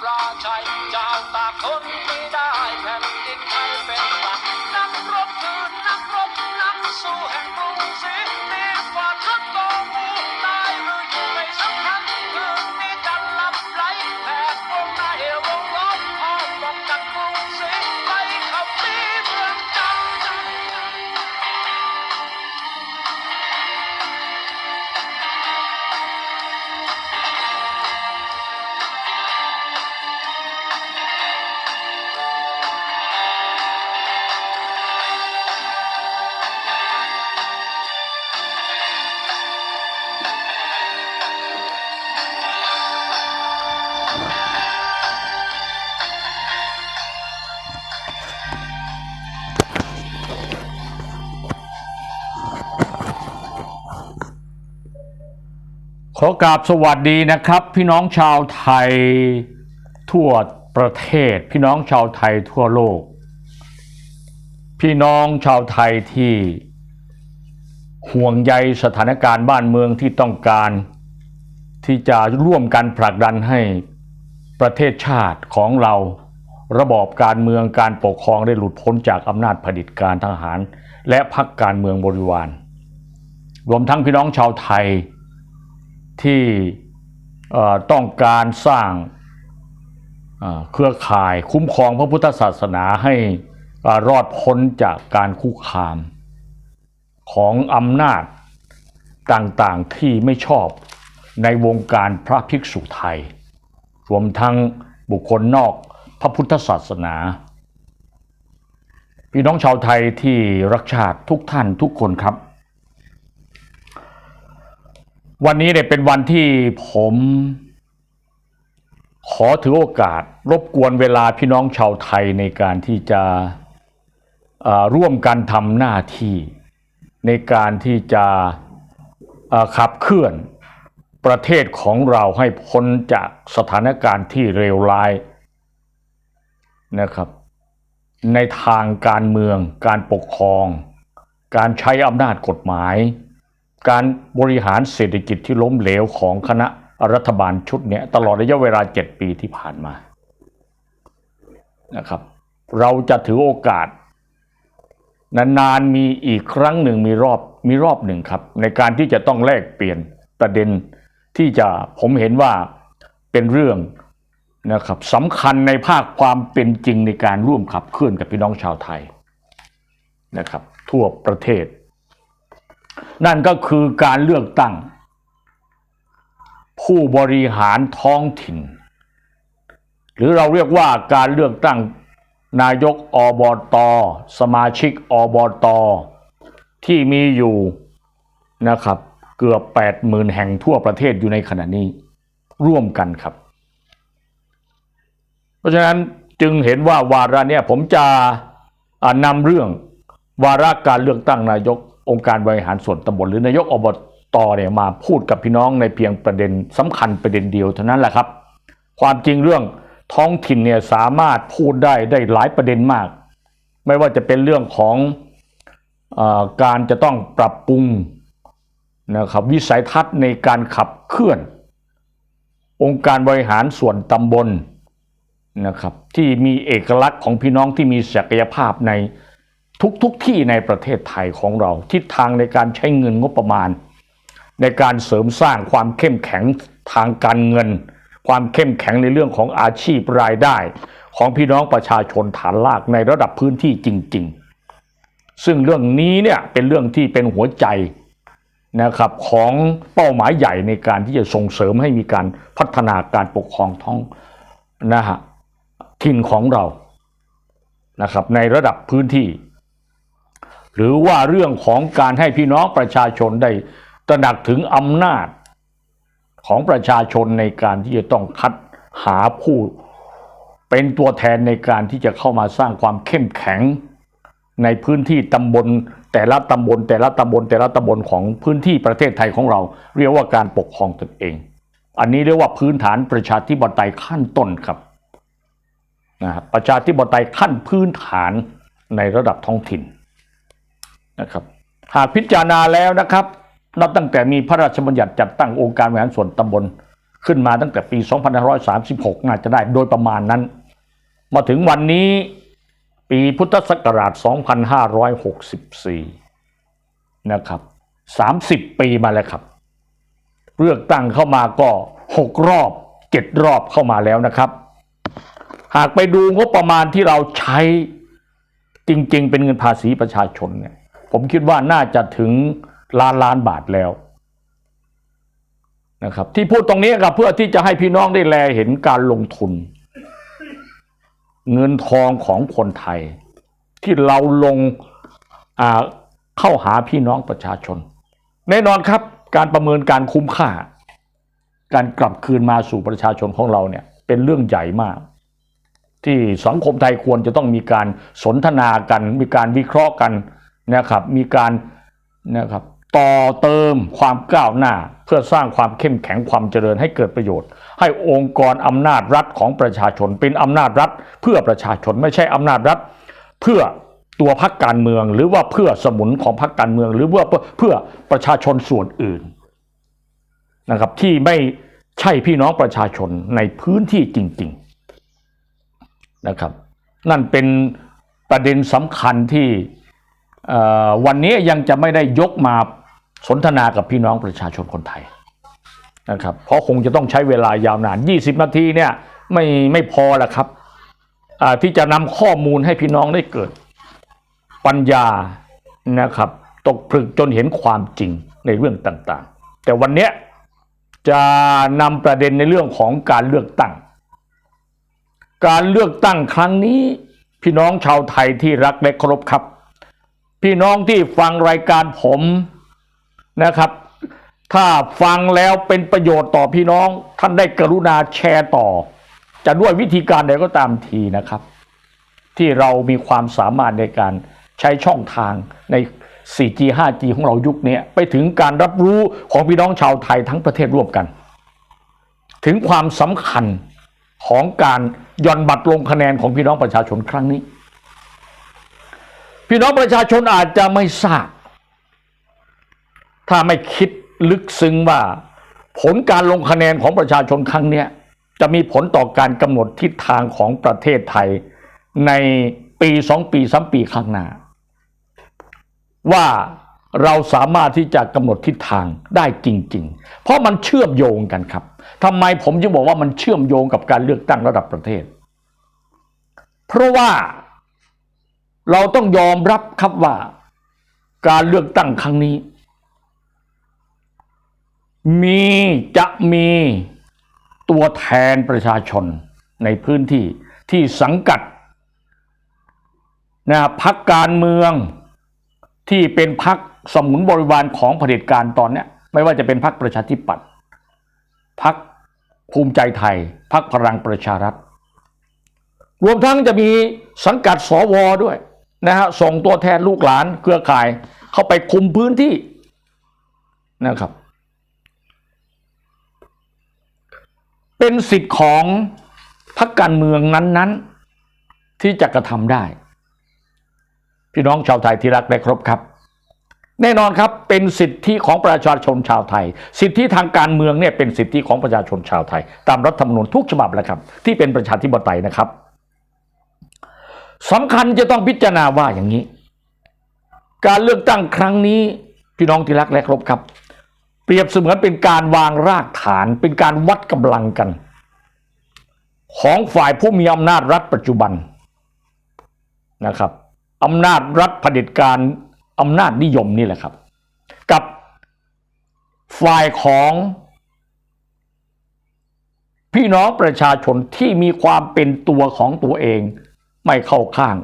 ปลาชัยเจ้าตากคนไม่ได้ ขอกราบสวัสดีนะครับ พี่น้องชาวไทยทั่วประเทศ พี่น้องชาวไทยทั่วโลก พี่น้องชาวไทยที่ห่วงใยสถานการณ์บ้านเมืองที่ต้องการ ที่จะร่วมกันผลักดันให้ประเทศชาติของเราระบอบการเมืองการปกครองได้หลุดพ้นจากอำนาจเผด็จการทหาร และพรรคการเมืองบริวาร รวมทั้งพี่น้องชาวไทย ที่ต้องการสร้างเครือข่ายคุ้มครองพระพุทธศาสนาให้รอดพ้นจากการคุกคามของอำนาจต่างๆที่ไม่ชอบในวงการพระภิกษุไทย รวมทั้งบุคคลนอกพระพุทธศาสนา พี่น้องชาวไทยที่รักชาติทุกท่านทุกคนครับ วันนี้เนี่ยเป็นวันที่ผม ขอถือโอกาส รบกวนเวลาพี่น้องชาวไทยในการที่จะร่วมกันทำหน้าที่ ในการที่จะขับเคลื่อนประเทศของเราให้พ้นจากสถานการณ์ที่เลวร้ายนะครับ ในทางการเมือง การปกครอง การใช้อำนาจกฎหมาย การบริหารเศรษฐกิจที่ล้มเหลวของคณะรัฐบาลชุดเนี้ยตลอดระยะเวลา 7 ปีที่ผ่านมานะครับ เราจะถือโอกาส นานๆมีอีกครั้งหนึ่งมีรอบมีรอบหนึ่งครับ ในการที่จะต้องแลกเปลี่ยนประเด็นที่จะผมเห็นว่าเป็นเรื่องนะครับสำคัญในภาคความเป็นจริงในการร่วมขับเคลื่อนกับพี่น้องชาวไทยนะครับ ทั่วประเทศ นั่นก็คือการเลือกตั้ง ผู้บริหารท้องถิ่น หรือเราเรียกว่าการเลือกตั้งนายกอบตสมาชิกอบตที่มีอยู่นะครับ เกือบ 80,000 แห่งทั่วประเทศอยู่ในขณะนี้ ร่วมกันครับ เพราะฉะนั้นจึงเห็นว่าวาระเนี่ยผมจะนำเรื่องวาระการเลือกตั้งนายก องค์การบริหารส่วนตำบลหรือนายกอบตเนี่ยมาพูดกับพี่น้องในเพียงประเด็นสำคัญประเด็นเดียวเท่านั้นแหละครับ ความจริงเรื่องท้องถิ่นเนี่ยสามารถพูดได้ได้หลายประเด็นมาก ไม่ว่าจะเป็นเรื่องของอการจะต้องปรับปรุงนะครับวิสัยทัศน์ในการขับเคลื่อน องค์การบริหารส่วนตำบลนะครับที่มีเอกลักษณ์ของพี่น้องที่มีศักยภาพใน ทุกๆทที่ในประเทศไทยของเรา ทิศทางในการใช้เงินงบประมาณ ในการเสริมสร้างความเข้มแข็งทางการเงิน ความเข้มแข็งในเรื่องของอาชีพรายได้ ของพี่น้องประชาชนฐานลากในระดับพื้นที่จริง ๆ ซึ่งเรื่องนี้เนี่ยเป็นเรื่องที่เป็นหัวใจนะครับของเป้าหมายใหญ่ในการที่จะส่งเสริมให้มีการพัฒนาการปกครองท้องนะฮะถิ่นของเรานะครับในระดับพื้นที่ หรือว่าเรื่องของการให้พี่น้องประชาชนได้ตระหนักถึงอำนาจของประชาชนในการที่จะต้องคัดหาผู้เป็นตัวแทนในการที่จะเข้ามาสร้างความเข้มแข็ง ในพื้นที่ตำบลแต่ละตำบล แต่ละตำบล แต่ละตำบลของพื้นที่ประเทศไทยของเรา เรียกว่าการปกครองตนเอง อันนี้เรียกว่าพื้นฐานประชาธิปไตยขั้นต้นครับนะครับประชาธิปไตยขั้นพื้นฐานในระดับท้องถิ่น นะครับ หากพิจารณาแล้วนะครับ นับตั้งแต่มีพระราชบัญญัติจัดตั้งองค์การบริหารส่วนตำบล ขึ้นมาตั้งแต่ปี 2536 น่าจะได้โดยประมาณนั้น มาถึงวันนี้ปีพุทธศักราช 2564 นะครับ 30 ปีมาแล้วครับ เลือกตั้งเข้ามาก็ 6 รอบ 7 รอบเข้ามาแล้วนะครับ หากไปดูงบประมาณที่เราใช้จริง ๆ เป็นเงินภาษีประชาชนเนี่ย ผมคิดว่าน่าจะถึงล้านล้านบาทแล้วนะครับที่พูดตรงนี้ครับเพื่อที่จะให้พี่น้องได้แลเห็นการลงทุน เงินทองของคนไทย ที่เราลงาเข้าหาพี่น้องประชาชน แน่นอนครับการประเมินการคุ้มค่า การกลับคืนมาสู่ประชาชนของเราเนี่ยเป็นเรื่องใหญ่มาก ที่สังคมไทยควรจะต้องมีการสนทนากัน มีการวิเคราะห์กัน นะครับ มีการนะครับต่อเติมความก้าวหน้า เพื่อสร้างความเข้มแข็งความเจริญให้เกิดประโยชน์ ให้องค์กรอำนาจรัฐของประชาชน เป็นอำนาจรัฐ เพื่อประชาชนไม่ใช่อำนาจรัฐ เพื่อตัวพรรคการเมือง หรือว่าเพื่อสมุนของพรรคการเมือง หรือว่าเพื่อประชาชนส่วนอื่นนะครับที่ไม่ใช่พี่น้องประชาชนในพื้นที่จริง ๆนะครับ นั่นเป็นประเด็นสำคัญที่ วันนี้ยังจะไม่ได้ยกมาสนทนากับพี่น้องประชาชนคนไทยนะครับเพราะคงจะต้องใช้เวลายาวนาน 20 นาทีเนี่ยไม่ไม่พอละครับที่จะนำข้อมูลให้พี่น้องได้เกิดปัญญานะครับ ตกผลึกจนเห็นความจริงในเรื่องต่างๆ แต่วันนี้จะนำประเด็นในเรื่องของการเลือกตั้ง การเลือกตั้งครั้งนี้พี่น้องชาวไทยที่รักและเคารพครับ พี่น้องที่ฟังรายการผมนะครับ ถ้าฟังแล้วเป็นประโยชน์ต่อพี่น้อง ท่านได้กรุณาแชร์ต่อ จะด้วยวิธีการใดก็ตามทีนะครับ ที่เรามีความสามารถในการใช้ช่องทางใน 4G 5G ของเรายุคนี้ไปถึงการรับรู้ของพี่น้องชาวไทยทั้งประเทศร่วมกัน ถึงความสำคัญของการย่อนบัตรลงคะแนนของพี่น้องประชาชนครั้งนี้ พี่น้องประชาชนอาจจะไม่ทราบ ถ้าไม่คิดลึกซึ้งว่า ผลการลงคะแนนของประชาชนครั้งนี้จะมีผลต่อการกำหนดทิศทางของประเทศไทยในปีสองปีสามปีข้างหน้า ว่าเราสามารถที่จะกำหนดทิศทางได้จริง ๆ เพราะมันเชื่อมโยงกันครับทำไมผมจึงบอกว่ามันเชื่อมโยงกับการเลือกตั้งระดับประเทศ เพราะว่า เราต้องยอมรับครับว่าการเลือกตั้งครั้งนี้ มีจะมีตัวแทนประชาชนในพื้นที่ที่สังกัดนะพักการเมืองที่เป็นพักสมุนบริวารของเผด็จการตอนเนี้ยไม่ว่าจะเป็นพักประชาธิปัตย์พักภูมิใจไทยพักพลังประชารัฐ รวมทั้งจะมีสังกัดสวด้วย นะฮะส่งตัวแทนลูกหลานเครือข่าย เข้าไปคุมพื้นที่นะครับ เป็นสิทธิ์ของพรรคการเมืองนั้น ๆ ที่จะกระทำได้ พี่น้องชาวไทยที่รักและครบครับ แน่นอนครับเป็นสิทธิของประชาชนชาวไทย สิทธิทางการเมืองเนี่ยเป็นสิทธิของประชาชนชาวไทย ตามรัฐธรรมนูญทุกฉบับแหละครับ ที่เป็นประชาธิปไตยนะครับ สำคัญจะต้องพิจารณาว่าอย่างนี้ การเลือกตั้งครั้งนี้พี่น้องที่รักและครบครับ เปรียบเสมือนเป็นการวางรากฐาน เป็นการวัดกำลังกัน ของฝ่ายผู้มีอำนาจรัฐปัจจุบันนะครับอำนาจรัฐเผด็จการอำนาจนิยมนี่แหละครับ กับฝ่ายของพี่น้องประชาชนที่มีความเป็นตัวของตัวเอง ไม่เข้าข้าง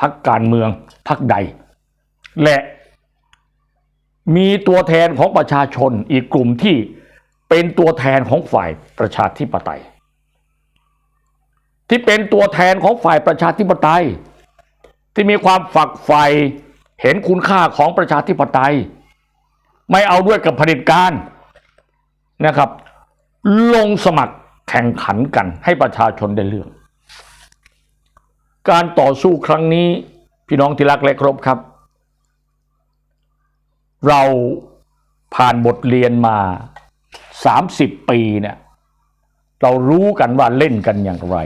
พักการเมืองพักใด และมีตัวแทนของประชาชนอีกกลุ่มที่เป็นตัวแทนของฝ่ายประชาธิปไตย ที่เป็นตัวแทนของฝ่ายประชาธิปไตย ที่มีความฝักใฝ่เห็นคุณค่าของประชาธิปไตย ไม่เอาด้วยกับเผด็จการนะครับ ลงสมัครแข่งขันกันให้ประชาชนได้เลือก การต่อสู้ครั้งนี้พี่น้องที่รักและครพครับ เราผ่านบทเรียนมา 30 ปีเนี่ยเรารู้กันว่าเล่นกันอย่างไร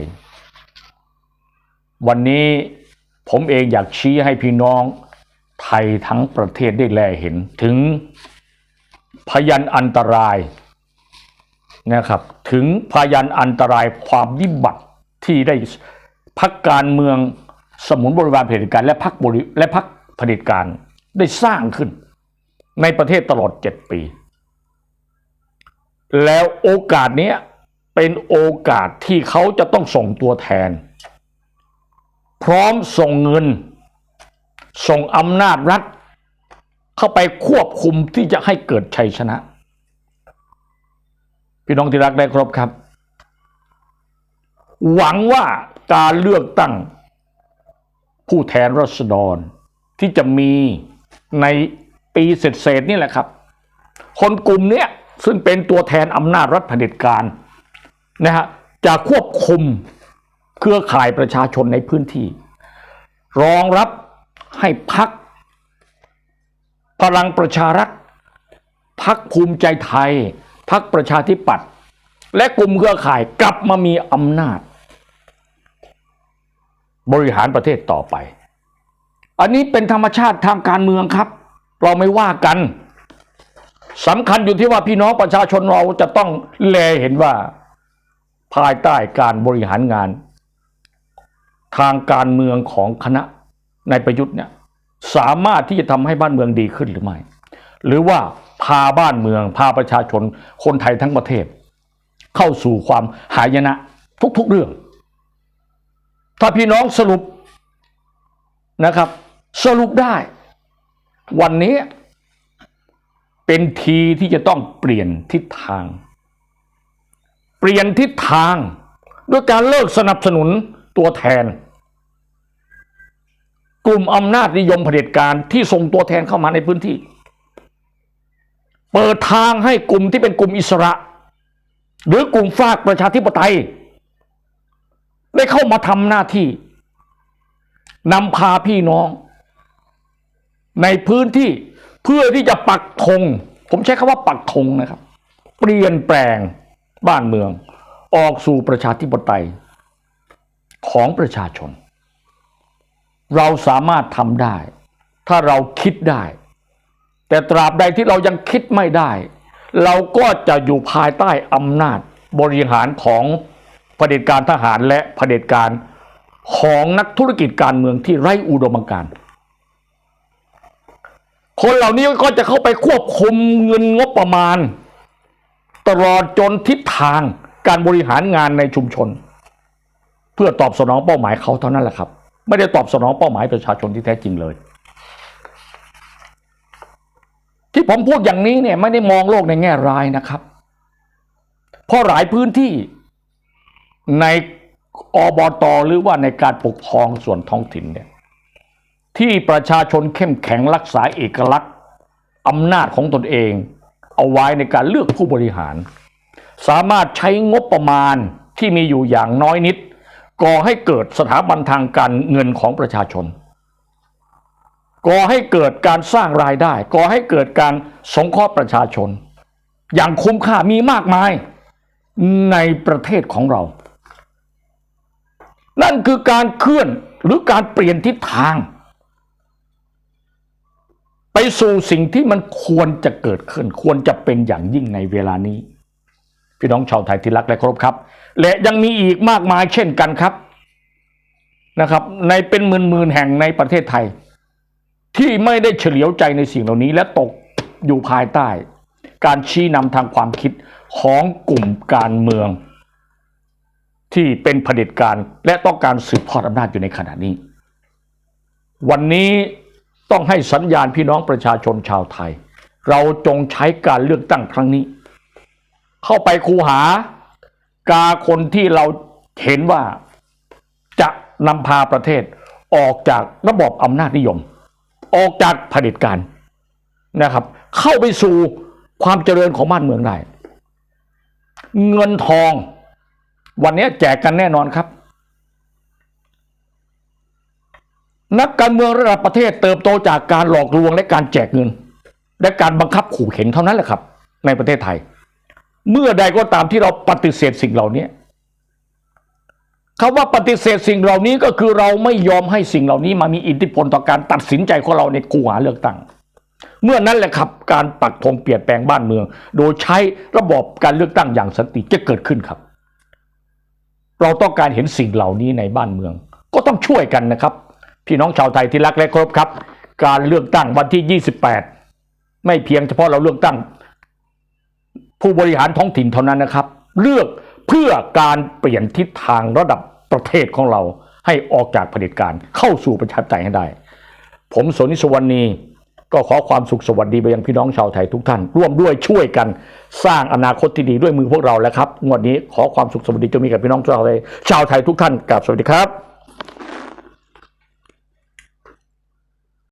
วันนี้ผมเองอยากชี้ให้พี่น้องไทยทั้งประเทศได้แลเห็นถึงพยันอันตรายนะครับถึงพยันอันตรายความวิบัติที่ได้ พักการเมืองสมุนบริวารเผด็จการและพักบริและพักเผด็จการได้สร้างขึ้น ในประเทศตลอด7ปี แล้วโอกาสเนี้ยเป็นโอกาสที่เขาจะต้องส่งตัวแทน พร้อมส่งเงิน ส่งอำนาจรัฐ เข้าไปควบคุมที่จะให้เกิดชัยชนะ พี่น้องที่รักได้ครบครับ หวังว่า การเลือกตั้ง ผู้แทนรัษฎร ที่จะมีในปีเศษๆนี่แหละครับ คนกลุ่มเนี้ยซึ่งเป็นตัวแทนอำนาจรัฐเผด็จการนะฮะจะควบคุมเครือข่ายประชาชนในพื้นที่ รองรับให้พักพลังประชารัฐพักภูมิใจไทย พักประชาธิปัตย์และกลุ่มเครือข่ายกลับมามีอำนาจ บริหารประเทศต่อไป อันนี้เป็นธรรมชาติทางการเมืองครับ เราไม่ว่ากันสำคัญอยู่ที่ว่าพี่น้องประชาชนเราจะต้องแลเห็นว่า ภายใต้การบริหารงาน ทางการเมืองของคณะนายประยุทธ์เนี่ยสามารถที่จะทำให้บ้านเมืองดีขึ้นหรือไม่ หรือว่าพาบ้านเมือง พาประชาชนคนไทยทั้งประเทศ เข้าสู่ความหายนะทุกๆเรื่อง ถ้าพี่น้องสรุปนะครับ สรุปได้ วันนี้เป็นทีที่จะต้องเปลี่ยนทิศทาง เปลี่ยนทิศทาง ด้วยการเลิกสนับสนุนตัวแทน กลุ่มอำนาจนิยมเผด็จการที่ส่งตัวแทนเข้ามาในพื้นที่ เปิดทางให้กลุ่มที่เป็นกลุ่มอิสระ หรือกลุ่มฝากประชาธิปไตย ได้เข้ามาทำหน้าที่นำพาพี่น้อง ในพื้นที่เพื่อที่จะปักธงผมใช้คำว่าปักธงนะครับ เปลี่ยนแปลงบ้านเมือง ออกสู่ประชาธิปไตย ของประชาชน เราสามารถทำได้ ถ้าเราคิดได้ แต่ตราบใดที่เรายังคิดไม่ได้ เราก็จะอยู่ภายใต้อำนาจบริหารของ เผด็จการทหารและะเผด็จการของนักธุรกิจการเมืองที่ไร้อุดมการณ์คนเหล่านี้ก็จะเข้าไปควบคุมเงินงบประมาณ ตลอดจนทิศทางการบริหารงานในชุมชน เพื่อตอบสนองเป้าหมายเขาเท่านั้นแหละครับ ไม่ได้ตอบสนองเป้าหมายประชาชนที่แท้จริงเลย ที่ผมพูดอย่างนี้เนี่ยไม่ได้มองโลกในแง่ร้ายนะครับ เพราะหลายพื้นที่ ในอบตหรือว่าในการปกครองส่วนท้องถิ่นเนี่ยที่ประชาชนเข้มแข็งรักษาเอกลักษณ์อำนาจของตนเอง เอาไว้ในการเลือกผู้บริหาร สามารถใช้งบประมาณที่มีอยู่อย่างน้อยนิด ก่อให้เกิดสถาบันทางการเงินของประชาชน ก่อให้เกิดการสร้างรายได้ ก่อให้เกิดการสงเคราะห์ประชาชน อย่างคุ้มค่ามีมากมายในประเทศของเรา นั่นคือการเคลื่อนหรือการเปลี่ยนทิศทาง ไปสู่สิ่งที่มันควรจะเกิดขึ้น ควรจะเป็นอย่างยิ่งในเวลานี้ พี่น้องชาวไทยที่รักและเคารพครับ และยังมีอีกมากมายเช่นกันครับนะครับ ในเป็นหมื่นๆแห่งในประเทศไทย ที่ไม่ได้เฉลียวใจในสิ่งเหล่านี้ และตกอยู่ภายใต้ การชี้นำทางความคิดของกลุ่มการเมือง ที่เป็นเผด็จการและต้องการสืบทอดอำนาจอยู่ในขณะนี้ วันนี้ต้องให้สัญญาณพี่น้องประชาชนชาวไทย เราจงใช้การเลือกตั้งครั้งนี้ เข้าไปคูหากาคนที่เราเห็นว่าจะนำพาประเทศออกจากระบอบอำนาจนิยม ออกจากเผด็จการนะครับ เข้าไปสู่ความเจริญของบ้านเมืองได้ เงินทอง วันนี้แจกกันแน่นอนครับ นักการเมืองระดับประเทศเติบโตจากการหลอกลวงและการแจกเงิน และการบังคับขู่เข็นเท่านั้นแหละครับ ในประเทศไทย เมื่อใดก็ตามที่เราปฏิเสธสิ่งเหล่านี้คำว่าปฏิเสธสิ่งเหล่านี้ก็คือเราไม่ยอมให้สิ่งเหล่านี้มามีอิทธิพลต่อการตัดสินใจของเราในกูหาเลือกตั้ง เมื่อนั้นแหละครับการปักธงเปลี่ยนแปลงบ้านเมือง โดยใช้ระบบการเลือกตั้งอย่างสันติจะเกิดขึ้นครับ เราต้องการเห็นสิ่งเหล่านี้ในบ้านเมือง ก็ต้องช่วยกันนะครับ พี่น้องชาวไทยที่รักและเคารพครับ การเลือกตั้งวันที่ 28 ไม่เพียงเฉพาะเราเลือกตั้ง ผู้บริหารท้องถิ่นเท่านั้นนะครับ เลือกเพื่อการเปลี่ยนทิศทางระดับประเทศของเราให้ออกจากเผด็จการเข้าสู่ประชาธิปไตยให้ได้ ผมสนิสวรรณี ก็ขอความสุขสวัสดีไปยังพี่น้องชาวไทยทุกท่าน ร่วมด้วยช่วยกันสร้างอนาคตที่ดีด้วยมือพวกเราแล้วครับงวดนี้ขอความสุขสวัสดีจะมีกับพี่น้องชาวไทยชาวไทยทุกท่านกับสวัสดีครับ